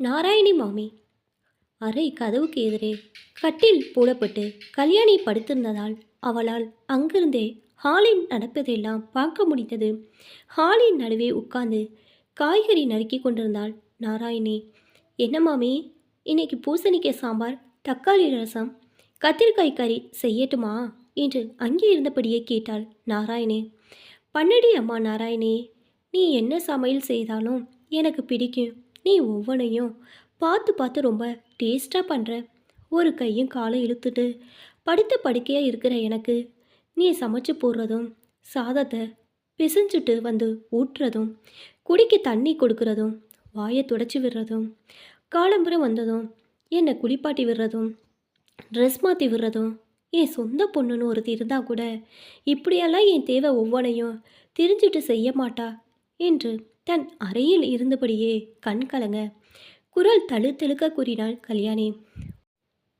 நாராயணி மாமி. அறை கதவுக்கு எதிரே கட்டில் போடப்பட்டு கல்யாணி படுத்திருந்ததால் அவளால் அங்கிருந்தே ஹாலில் நடப்பதெல்லாம் பார்க்க முடிந்தது. ஹாலின் நடுவே உட்கார்ந்து காய்கறி நறுக்கி கொண்டிருந்தாள் நாராயணி. என்ன மாமி இன்னைக்கு பூசணிக்காய் சாம்பார் தக்காளி ரசம் கத்திரிக்காய் கறி செய்யட்டுமா? என்று அங்கே இருந்தபடியே கேட்டாள் நாராயணி. பண்ணடி அம்மா நாராயணி நீ என்ன சமையல் செய்தாலும் எனக்கு பிடிக்கும். நீ ஒவ்வொன்றையும் பார்த்து பார்த்து ரொம்ப டேஸ்ட்டாக பண்ணுற ஒரு கையும் காலை இழுத்துட்டு படுத்த படுக்கையாக இருக்கிற எனக்கு நீ சமைச்சு போடுறதும் சாதத்தை பிசைஞ்சுட்டு வந்து ஊட்டுறதும் குடிக்க தண்ணி கொடுக்குறதும் வாயை துடைச்சி விடுறதும் காலம்புறம் வந்ததும் என்னை குளிப்பாட்டி விடுறதும் ட்ரெஸ் மாற்றி விடுறதும் என் சொந்த பொண்ணுன்னு ஒருத்தி இருந்தால் கூட இப்படியெல்லாம் என் தேவை ஒவ்வொன்றையும் தெரிஞ்சுட்டு செய்ய மாட்டா. என்று தன் அறையில் இருந்தபடியே கண் கலங்க குரல் தழுத்தழுக்க கூறினாள் கல்யாணி.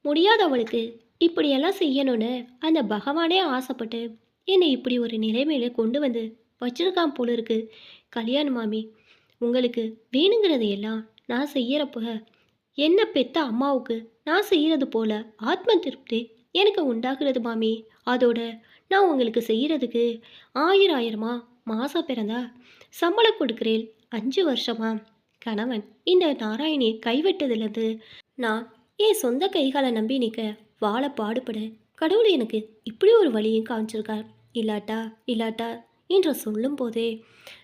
முடியாதவளுக்கு இப்படியெல்லாம் செய்யணும்னு அந்த பகவானே ஆசைப்பட்டு என்னை இப்படி ஒரு நிலைமையில கொண்டு வந்து வச்சிருக்கான் போல இருக்கு. கல்யாண மாமி உங்களுக்கு வேணுங்கிறதையெல்லாம் நான் செய்யறப்ப என்ன பெத்த அம்மாவுக்கு நான் செய்யறது போல ஆத்ம திருப்தி எனக்கு உண்டாகிறது மாமி. அதோட நான் உங்களுக்கு செய்யறதுக்கு ஆயிரம் ஆயிரமா மாசம் பிறந்தா சம்பளம் கொடுக்குறேன். அஞ்சு வருஷமா? கணவன் இந்த நாராயணியை கைவிட்டதுலேருந்து நான் என் சொந்த கைகாலை நம்பி நிற்க வாழ பாடுபட கடவுள் எனக்கு இப்படி ஒரு வழியும் காமிச்சிருக்கார். இல்லாட்டா இல்லாட்டா என்று சொல்லும் போதே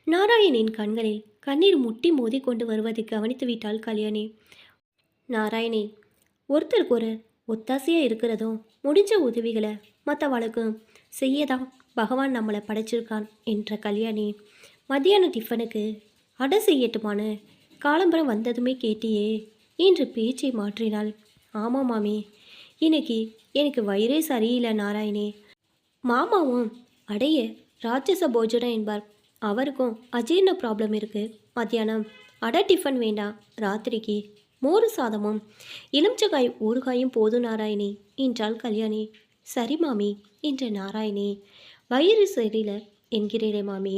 நாராயணின் கண்களில் கண்ணீர் முட்டி மோதி கொண்டு வருவதை கவனித்து விட்டாள் கல்யாணி. நாராயணி ஒருத்தருக்கு ஒரு ஒத்தாசையாக இருக்கிறதும் முடிஞ்ச உதவிகளை மற்றவாளுக்கும் செய்யதான் பகவான் நம்மளை படைச்சிருக்கான் என்ற கல்யாணி மத்தியான டிஃபனுக்கு அடை செய்யட்டுமான்னு காலம்பரம் வந்ததுமே கேட்டியே என்று பேச்சை மாற்றினாள். ஆமாம் மாமி இன்னைக்கு எனக்கு வயிறே சரியில்லை நாராயணி. மாமாவும் அடைய ராட்சச போஜனம் என்பார். அவருக்கும் அஜீர்ண ப்ராப்ளம் இருக்குது மத்தியானம் அடை டிஃபன் வேண்டாம். ராத்திரிக்கு மோர் சாதமும் இளம்ச்சகாய் ஊறுகாயும் போதும் நாராயணி என்றாள் கல்யாணி. சரி மாமி என்ற நாராயணி வயிறு சரியில்லை என்கிறீரே மாமி.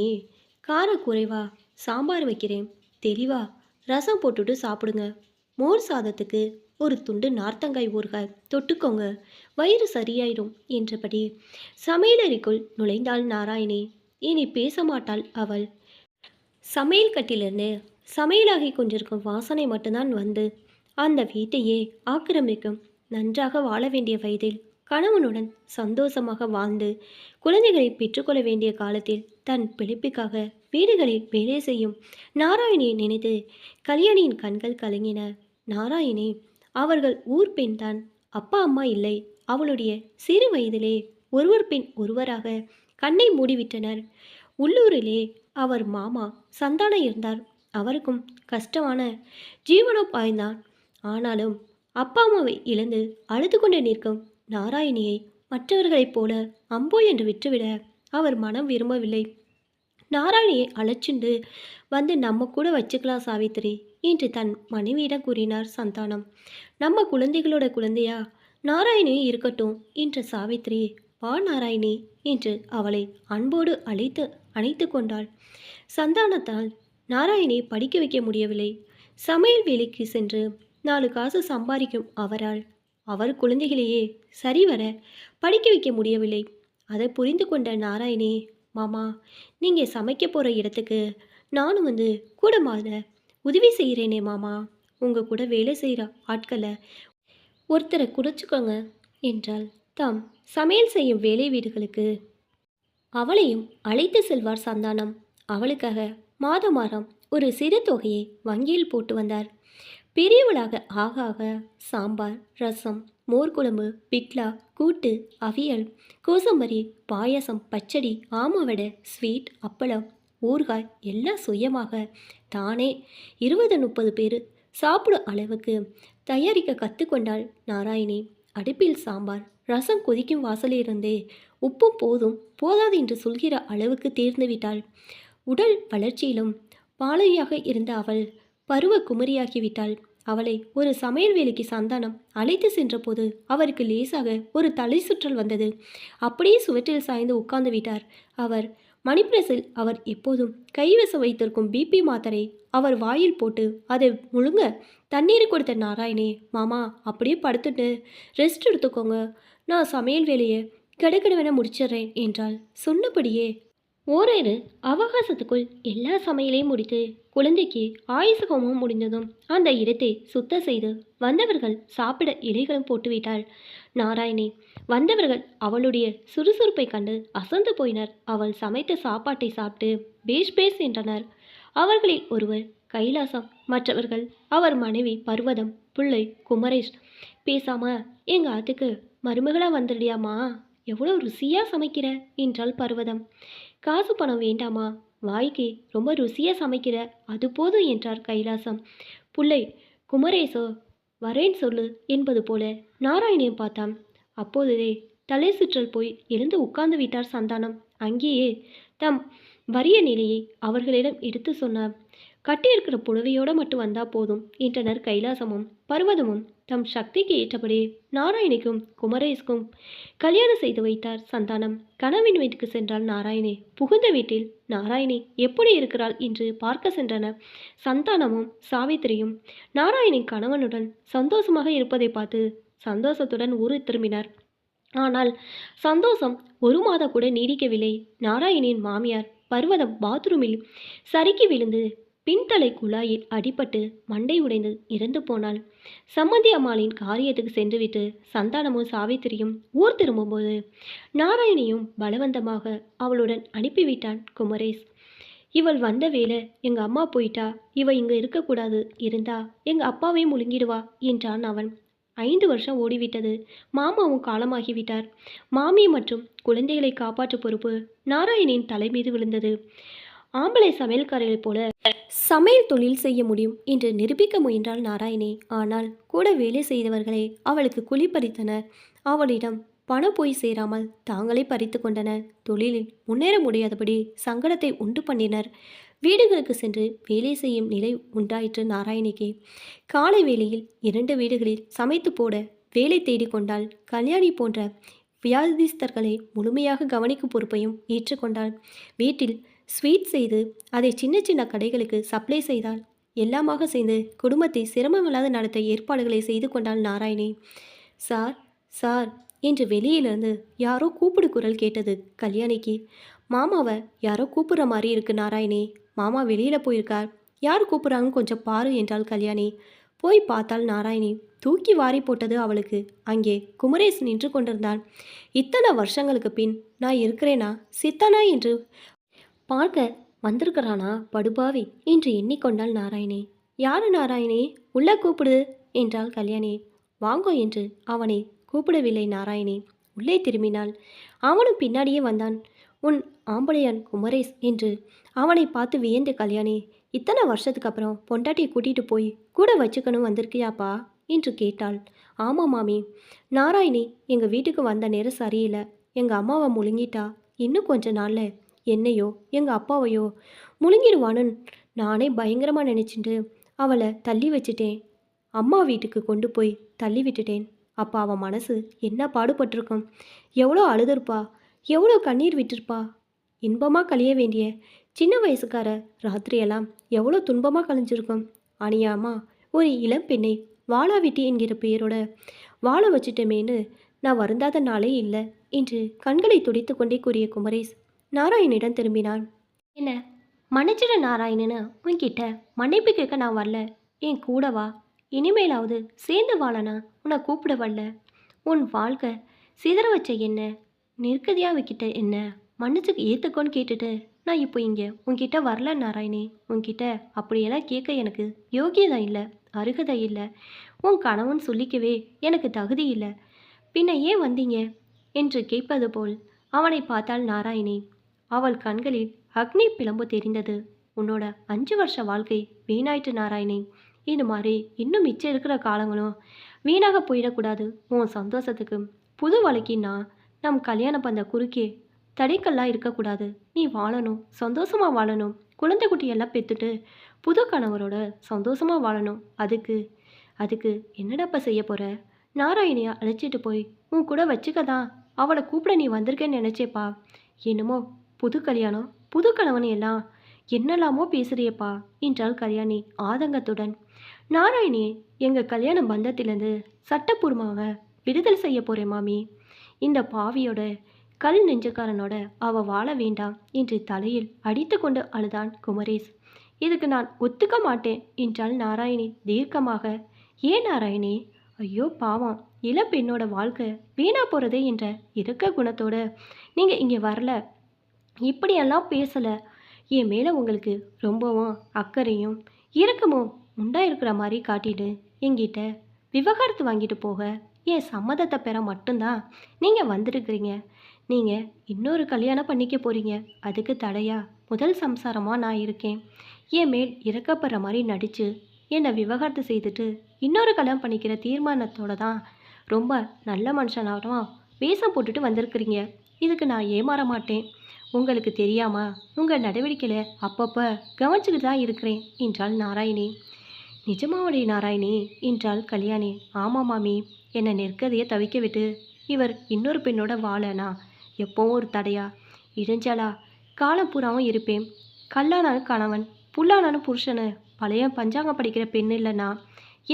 கார குறைவா சாம்பார் வைக்கிறேன். தெளிவா? ரசம் போட்டுட்டு சாப்பிடுங்க. மோர் சாதத்துக்கு ஒரு துண்டு நார்த்தங்காய் ஊறுகாய் தொட்டுக்கோங்க. வயிறு சரியாயிடும் என்றபடி சமையலறைக்குள் நுழைந்தாள் நாராயணி. இனி பேச மாட்டாள் அவள். சமையல் கட்டிலிருந்து சமையலாகி கொண்டிருக்கும் வாசனை மட்டும்தான் வந்து அந்த வீட்டையே ஆக்கிரமிக்கும். நன்றாக வாழ வேண்டிய வயதில் கணவனுடன் சந்தோஷமாக வாழ்ந்து குழந்தைகளை பெற்றுக்கொள்ள வேண்டிய காலத்தில் தன் பிழைப்புக்காக வீடுகளில் வேலை செய்யும் நாராயணியை நினைத்து கல்யாணியின் கண்கள் கலங்கின. நாராயணி அவர்கள் ஊர் பெண் தான். அப்பா அம்மா இல்லை. அவளுடைய சிறு வயதிலே ஒருவர் பின் ஒருவராக கண்ணை மூடிவிட்டனர். உள்ளூரிலே அவர் மாமா சந்தானம் இருந்தார். அவருக்கும் கஷ்டமான ஜீவனோபாய்ந்தான் ஆனாலும் அப்பா அம்மாவை இழந்து அழுது கொண்டு நிற்கும் நாராயணியை மற்றவர்களைப் போல அம்போ என்று விட்டுவிட அவர் மனம் விரும்பவில்லை. நாராயணியை அழைச்சிண்டு வந்து நம்ம கூட வச்சுக்கலாம் சாவித்திரி என்று தன் மனைவியிடம் கூறினார் சந்தானம். நம்ம குழந்தைகளோட குழந்தையா? நாராயணி இருக்கட்டும் என்ற சாவித்திரி வா நாராயணி என்று அவளை அன்போடு அழைத்து அணைத்து கொண்டாள். சந்தானத்தால் நாராயணி படிக்க வைக்க முடியவில்லை. சமையல் வேலைக்கு சென்று நாலு காசு சம்பாதிக்கும் அவரால் அவர் குழந்தைகளையே சரிவர படிக்க வைக்க முடியவில்லை. அதை புரிந்து கொண்ட நாராயணி மாமா நீங்கள் சமைக்க போகிற இடத்துக்கு நானும் வந்து கூட மாத உதவி செய்கிறேனே மாமா. உங்கள் கூட வேலை செய்கிற ஆட்களை ஒருத்தரை குறைச்சிக்கோங்க என்றால் தாம் சமையல் செய்யும் வேலை வீடுகளுக்கு அவளையும் அழைத்து செல்வார் சந்தானம். அவளுக்காக மாதம் மாதம் ஒரு சிறு தொகையை வங்கியில் போட்டு வந்தார். பெரியவளாக ஆக ஆக சாம்பார் ரசம் மோர்குழம்பு பிட்லா கூட்டு அவியல் கோசம்பரி பாயசம் பச்சடி ஆமாவடை ஸ்வீட் அப்பளம் ஊறுகாய் எல்லாம் சுயமாக தானே இருபது முப்பது பேர் சாப்பிடும் அளவுக்கு தயாரிக்க கற்றுக்கொண்டாள் நாராயணி. அடுப்பில் சாம்பார் ரசம் கொதிக்கும் வாசலிருந்தே உப்பும் போதும் போதாது என்று சொல்கிற அளவுக்கு தேர்ந்துவிட்டாள். உடல் வளர்ச்சியிலும் பாலையாக இருந்த அவள் பருவ குமரியாகிவிட்டாள். அவளை ஒரு சமையல் வேலைக்கு சந்தானம் அழைத்து சென்றபோது அவருக்கு லேசாக ஒரு தலை சுற்றல் வந்தது. அப்படியே சுவற்றில் சாய்ந்து உட்கார்ந்து விட்டார். அவர் மணிப்பிரசில் அவர் எப்போதும் கைவசம் வைத்திருக்கும் பிபி மாத்தரை அவர் வாயில் போட்டு அதை முழுங்க தண்ணீர் கொடுத்த நாராயணே மாமா அப்படியே படுத்துட்டு ரெஸ்ட் எடுத்துக்கோங்க. நான் சமையல் வேலையை கடகடவென முடிச்சிடுறேன் என்றாள். சொன்னபடியே ஓரிரு அவகாசத்துக்குள் எல்லா சமையலையும் முடித்து குழந்தைக்கு ஆயுச ஹோமம் முடிந்ததும் அந்த இடத்தை சுத்தம் செய்து வந்தவர்கள் சாப்பிட இலைகளும் போட்டுவிட்டாள். நாராயணி வந்தவர்கள் அவளுடைய சுறுசுறுப்பை கண்டு அசந்து போயினர். அவள் சமைத்த சாப்பாட்டை சாப்பிட்டு பேஷ் பேஷ் என்றனர் அவர்களில் ஒருவர் கைலாசம் மற்றவர்கள் அவர் மனைவி பர்வதம் பிள்ளை குமரேஷ். பேசாம எங்க ஆத்துக்கு மருமகளா வந்துடியாமா எவ்வளோ ருசியாக சமைக்கிற? என்றாள் பர்வதம். காசு பணம் வேண்டாமா? வாய்க்கு ரொம்ப ருசியாக சமைக்கிற அது போதும் என்றார் கைலாசம். புள்ளை குமரேசோ வரேன் சொல்லு என்பது போல நாராயணியை பார்த்தான். அப்போதே தலை சுற்றல் போய் எழுந்து உட்கார்ந்து விட்டார் சந்தானம். அங்கேயே தம் வறிய நிலையை அவர்களிடம் எடுத்து சொன்னார். கட்டியிருக்கிற புடவையோடு மட்டும் வந்தா போதும் என்றனர் கைலாசமும். பர்வதமும் தம் சக்திக்கு ஏற்றபடி நாராயணிக்கும் குமரேஷ்கும் கல்யாணம் செய்து வைத்தார் சந்தானம். கணவன் வீட்டுக்கு சென்றாள் நாராயணி புகுந்த வீட்டில் நாராயணி எப்படி இருக்கிறாள் என்று பார்க்க சென்றனர் சந்தானமும் சாவித்திரியும் நாராயணி கணவனுடன் சந்தோஷமாக இருப்பதை பார்த்து சந்தோஷத்துடன் ஊரு திரும்பினார். ஆனால் சந்தோஷம் ஒரு மாதம் கூட நீடிக்கவில்லை. நாராயணியின் மாமியார் பர்வதம் பாத்ரூமில் சறுக்கி விழுந்து பின்தலை குழாயில் அடிபட்டு மண்டை உடைந்து இறந்து போனாள். சம்மந்தி அம்மாளின் காரியத்துக்கு சென்றுவிட்டு சந்தானமும் சாவித்திரியும் ஊர் திரும்பும்போது நாராயணியும் பலவந்தமாக அவளுடன் அனுப்பிவிட்டான் குமரேஷ். இவள் வந்த வேலை எங்க அம்மா போயிட்டா? இவ இங்க இருக்கக்கூடாது. இருந்தா எங்க அப்பாவையும் முழுங்கிடுவா என்றான் அவன். ஐந்து வருஷம் ஓடிவிட்டது. மாமாவும் காலமாகிவிட்டார். மாமி மற்றும் குழந்தைகளை காப்பாற்றும் பொறுப்பு நாராயணியின் தலை மீது விழுந்தது. ஆம்பளை சமையல்காரர்கள் போல சமையல் தொழில் செய்ய முடியும் என்று நிரூபிக்க முயன்றாள் நாராயணி. ஆனால் கூட வேலை செய்தவர்களை அவளுக்கு குழி பறித்தனர். அவளிடம் பணம் போய் சேராமல் தாங்களே பறித்து கொண்டனர். தொழிலில் முன்னேற முடியாதபடி சங்கடத்தை உண்டு பண்ணினர். வீடுகளுக்கு சென்று வேலை செய்யும் நிலை உண்டாயிற்று நாராயணிக்கு. காலை வேளையில் இரண்டு வீடுகளில் சமைத்து போட வேலை தேடிக்கொண்டால் கல்யாணி போன்ற வியாதிஸ்தர்களை முழுமையாக கவனிக்கும் பொறுப்பையும் ஏற்றுக்கொண்டாள் வீட்டில் ஸ்வீட் செய்து அதை சின்ன சின்ன கடைகளுக்கு சப்ளை செய்தால் எல்லாமாக சேர்ந்து குடும்பத்தை சிரமமில்லாத நடத்த ஏற்பாடுகளை செய்து கொண்டாள் நாராயணி. சார் சார் என்று வெளியிலிருந்து யாரோ கூப்பிடு குரல் கேட்டது கல்யாணிக்கு. மாமாவை யாரோ கூப்பிடுற மாதிரி இருக்கு நாராயணி. மாமா வெளியில் போயிருக்கார். யார் கூப்பிட்றாங்கன்னு கொஞ்சம் பாரு என்றாள் கல்யாணி. போய் பார்த்தாள் நாராயணி. தூக்கி வாரி போட்டது அவளுக்கு. அங்கே குமரேஷ் நின்று கொண்டிருந்தான் இத்தனை வருஷங்களுக்கு பின் நான் இருக்கிறேனா? சித்தனா? என்று பார்க்க வந்திருக்கிறானா படுபாவி என்று எண்ணிக்கொண்டாள் நாராயணி. யாரு நாராயணி? உள்ள கூப்பிடு என்றாள் கல்யாணி. வாங்கோ என்று அவனை கூப்பிடவில்லை நாராயணி. உள்ளே திரும்பினாள். அவனும் பின்னாடியே வந்தான். உன் ஆம்படையான் குமரேஷ் என்று அவனை பார்த்து வியந்து கல்யாணி இத்தனை வருஷத்துக்கு அப்புறம் பொண்டாட்டியை கூட்டிகிட்டு போய் கூட வச்சுக்கணும் வந்திருக்கியாப்பா? என்று கேட்டாள். ஆமாம் மாமி. நாராயணி எங்கள் வீட்டுக்கு வந்த நேரம் சரியில்லை. எங்கள் அம்மாவை முழுங்கிட்டா இன்னும் கொஞ்ச நாளில் என்னையோ எங்கள் அப்பாவையோ முழுங்கிடுவான்னு நானே பயங்கரமாக நினச்சிட்டு அவளை தள்ளி வச்சிட்டேன். அம்மா வீட்டுக்கு கொண்டு போய் தள்ளி விட்டுட்டேன். அப்போ அவன் மனசு என்ன பாடுபட்டிருக்கும்? எவ்வளோ அழுதுருப்பா? எவ்வளோ கண்ணீர் விட்டுருப்பா? இன்பமாக கழிய வேண்டிய சின்ன வயசுக்கார ராத்திரியெல்லாம் எவ்வளோ துன்பமாக கழிஞ்சிருக்கும்? அணியாமா ஒரு இளம் பெண்ணை வாழாவிட்டி என்கிற பெயரோட வாழ வச்சிட்டமேன்னு நான் வருந்தாத நாளே இல்லை என்று கண்களை துடைத்து கொண்டே கூறிய குமரேஷ் நாராயணிடம் திரும்பினான். என்ன மன்னிச்சிட நாராயணனு? உன்கிட்ட மன்னிப்பு கேட்க நான் வரல. என் கூட வா. இனிமேலாவது சேர்ந்து வாழனா? உன்னை கூப்பிட வரல. உன் வாழ்க்கை சிதற வச்ச என்ன? நெருக்கதியாக வைக்கிட்ட என்ன? மன்னிச்சுக்கு ஏற்றுக்கோன்னு கேட்டுட்டு நான் இப்போ இங்கே. உன்கிட்ட வரல நாராயணி. உன்கிட்ட அப்படியெல்லாம் கேட்க எனக்கு யோகியதை இல்லை அருகதை இல்லை. உன் கணவன் சொல்லிக்கவே எனக்கு தகுதி இல்லை. பின்ன ஏன் வந்தீங்க? என்று கேட்பது போல் அவனை பார்த்தாள் நாராயணி. அவள் கண்களில் அக்னி பிளம்பு தெரிந்தது. உன்னோட அஞ்சு வருஷ வாழ்க்கை வீணாயிட்டு நாராயணி. இது மாதிரி இன்னும் மிச்சம் இருக்கிற காலங்களும் வீணாக போயிடக்கூடாது. உன் சந்தோஷத்துக்கு புது வழக்கின்னா நம் கல்யாணம் பண்ண குறுக்கே தடைக்கல்லாம் இருக்கக்கூடாது. நீ வாழணும் சந்தோஷமாக வாழணும். குழந்தை குட்டியெல்லாம் பெற்றுட்டு புது கணவரோட சந்தோஷமாக வாழணும். அதுக்கு அதுக்கு என்னடாப்பா செய்ய போகிற நாராயணியை அழைச்சிட்டு போய் உன் கூட வச்சுக்க தான் அவளை கூப்பிட நீ வந்திருக்கேன்னு நினச்சேப்பா. என்னமோ புது கல்யாணம் புது கணவன் எல்லாம் என்னெல்லாமோ பேசுறியப்பா என்றாள் கல்யாணி ஆதங்கத்துடன். நாராயணி எங்கள் கல்யாண பந்தத்திலேருந்து சட்டப்பூர்வமாக விடுதல் செய்ய போகிறேன் மாமி. இந்த பாவியோட கல் நெஞ்சக்காரனோட அவ வாழ வேண்டாம் என்று தலையில் அடித்து கொண்டு அழுதான் குமரேஷ் இதுக்கு நான் ஒத்துக்க மாட்டேன் என்றாள் நாராயணி தீர்க்கமாக. ஏன் நாராயணி? ஐயோ பாவம். இளம் பெண்ணோட வாழ்க்கை வீணா போகிறதே என்ற இறக்க குணத்தோடு நீங்கள் இங்கே வரல. இப்படியெல்லாம் பேசலை. என் மேலே உங்களுக்கு ரொம்பவும் அக்கறையும் இறக்கமும் உண்டா இருக்கிற மாதிரி காட்டிட்டு என்கிட்ட விவகாரத்து வாங்கிட்டு போக. என் சம்மதத்தை பெற மட்டும்தான் நீங்கள் வந்திருக்கிறீங்க. நீங்கள் இன்னொரு கல்யாணம் பண்ணிக்க போகிறீங்க அதுக்கு தடையா முதல் சம்சாரமாக நான் இருக்கேன். என் மேல் இறக்கப்படுற மாதிரி நடித்து என்னை விவகாரத்து செய்துட்டு இன்னொரு கல்யாணம் பண்ணிக்கிற தீர்மானத்தோடு தான் ரொம்ப நல்ல மனுஷனாகவும் வேஷம் போட்டுட்டு வந்திருக்கிறீங்க. இதுக்கு நான் ஏமாற மாட்டேன். உங்களுக்கு தெரியாமா? உங்கள் நடவடிக்கையில் அப்பப்போ கவனிச்சுக்கிட்டு தான் இருக்கிறேன் என்றாள் நாராயணி. நிஜமாவடி நாராயணி என்றாள் கல்யாணி. ஆமாம் மாமி என்னை நெருக்கதையை தவிக்க விட்டு இவர் இன்னொரு பெண்ணோட வாழனா? எப்போவும் ஒரு தடையா? இடைஞ்சாலா காலம் பூராவும் இருப்பேன். கல்லானாலும் கணவன் புல்லானாலும் புருஷனு. பழைய பஞ்சாங்கம் படிக்கிற பெண் இல்லைன்னா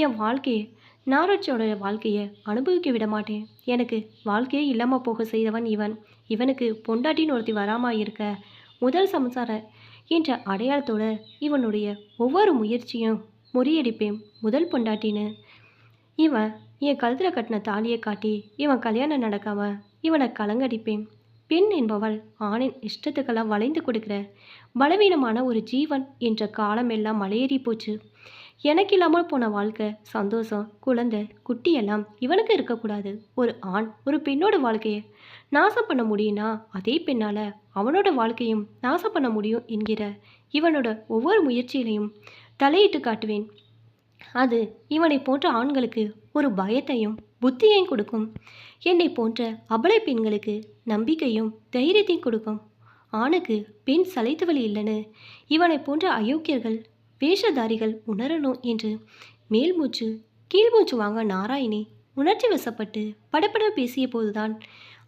என் வாழ்க்கையை நாராட்சியோட வாழ்க்கையை அனுபவிக்க விட மாட்டேன். எனக்கு வாழ்க்கையே இல்லாமல் போக செய்தவன் இவன். இவனுக்கு பொண்டாட்டின்னு ஒருத்தி வராமா இருக்க முதல் சம்சார என்ற அடையாளத்தோட இவனுடைய ஒவ்வொரு முயற்சியும் முறியடிப்பேன் முதல் பொண்டாட்டின்னு. இவன் என் கழுத்தில் கட்டின தாலியை காட்டி இவன் கல்யாணம் நடக்காம இவனை கலங்கடிப்பேன். பெண் என்பவள் ஆணின் இஷ்டத்துக்கெல்லாம் வளைந்து கொடுக்கிற பலவீனமான ஒரு ஜீவன் என்ற காலம் எல்லாம் மலையேறி போச்சு. எனக்கு இல்லாமல் போன வாழ்க்கை சந்தோஷம் குழந்தை குட்டியெல்லாம் இவனுக்கு இருக்கக்கூடாது. ஒரு ஆண் ஒரு பெண்ணோட வாழ்க்கையை நாசம் பண்ண முடியும்னா அதே பெண்ணால் அவனோட வாழ்க்கையும் நாசம் பண்ண முடியும் என்கிற இவனோட ஒவ்வொரு முயற்சியிலையும் தலையிட்டு காட்டுவேன். அது இவனை போன்ற ஆண்களுக்கு ஒரு பயத்தையும் புத்தியையும் கொடுக்கும். என்னை போன்ற அபலை பெண்களுக்கு நம்பிக்கையும் தைரியத்தையும் கொடுக்கும். ஆணுக்கு பெண் சளைத்து வழி இல்லைன்னு இவனை போன்ற அயோக்கியர்கள் வேஷதாரிகள் உணரணும் என்று மேல்மூச்சு கீழ்மூச்சு வாங்க நாராயணி உணர்ச்சி வசப்பட்டு படப்படம் பேசிய போதுதான்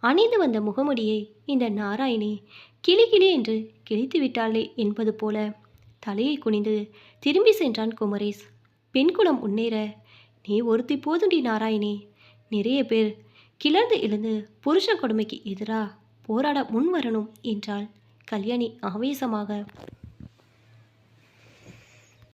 அணிந்து வந்த முகமுடியை இந்த நாராயணி கிளி கிளி என்று கிழித்து விட்டாளே என்பது போல தலையை குனிந்து திரும்பி சென்றான் குமரேஷ் பெண்குலம் முன்னேற நீ ஒருத்தி போதுண்டி நாராயணி. நிறைய பேர் கிளர்ந்து எழுந்து புருஷ கொடுமைக்கு எதிராக போராட முன் வரணும் என்றாள் கல்யாணி ஆவேசமாக.